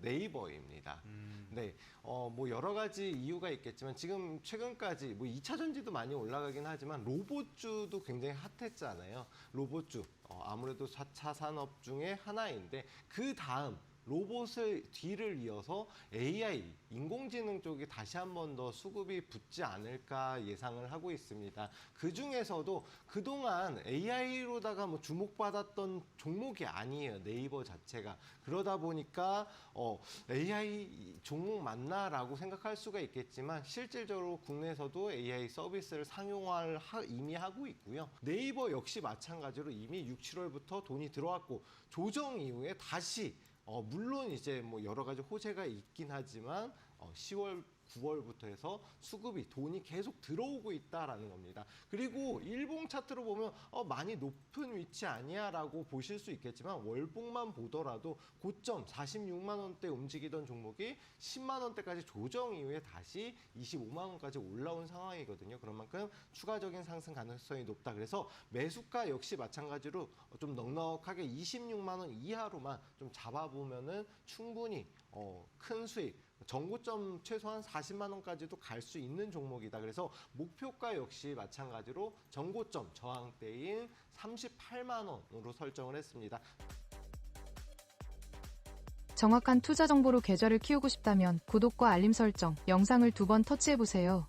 네이버입니다. 음. 네, 어, 뭐 여러 가지 이유가 있겠지만 지금 최근까지 뭐 2차 전지도 많이 올라가긴 하지만 로봇주도 굉장히 핫했잖아요. 로봇주 어, 아무래도 4차 산업 중에 하나인데 그 다음 로봇을 뒤를 이어서 AI, 인공지능 쪽이 다시 한 번 더 수급이 붙지 않을까 예상을 하고 있습니다. 그 중에서도 그동안 AI로다가 뭐 주목받았던 종목이 아니에요. 네이버 자체가. 그러다 보니까 어, AI 종목 맞나라고 생각할 수가 있겠지만 실질적으로 국내에서도 AI 서비스를 상용화를 하- 이미 하고 있고요. 네이버 역시 마찬가지로 이미 6, 7월부터 돈이 들어왔고 조정 이후에 다시 어, 물론 이제 뭐 여러 가지 호재가 있긴 하지만 어, 10월 9월부터 해서 수급이 돈이 계속 들어오고 있다라는 겁니다. 그리고 일봉 차트로 보면 어, 많이 높은 위치 아니야라고 보실 수 있겠지만 월봉만 보더라도 고점 46만 원대 움직이던 종목이 10만 원대까지 조정 이후에 다시 25만 원까지 올라온 상황이거든요. 그런 만큼 추가적인 상승 가능성이 높다. 그래서 매수가 역시 마찬가지로 좀 넉넉하게 26만 원 이하로만 좀 잡아보면은 충분히 어, 큰 수익 정고점 최소한 40만 원까지도 갈 수 있는 종목이다. 그래서 목표가 역시 마찬가지로 정고점 저항대인 38만 원으로 설정을 했습니다. 정확한 투자 정보로 계좌를 키우고 싶다면 구독과 알림 설정, 영상을 두 번 터치해보세요.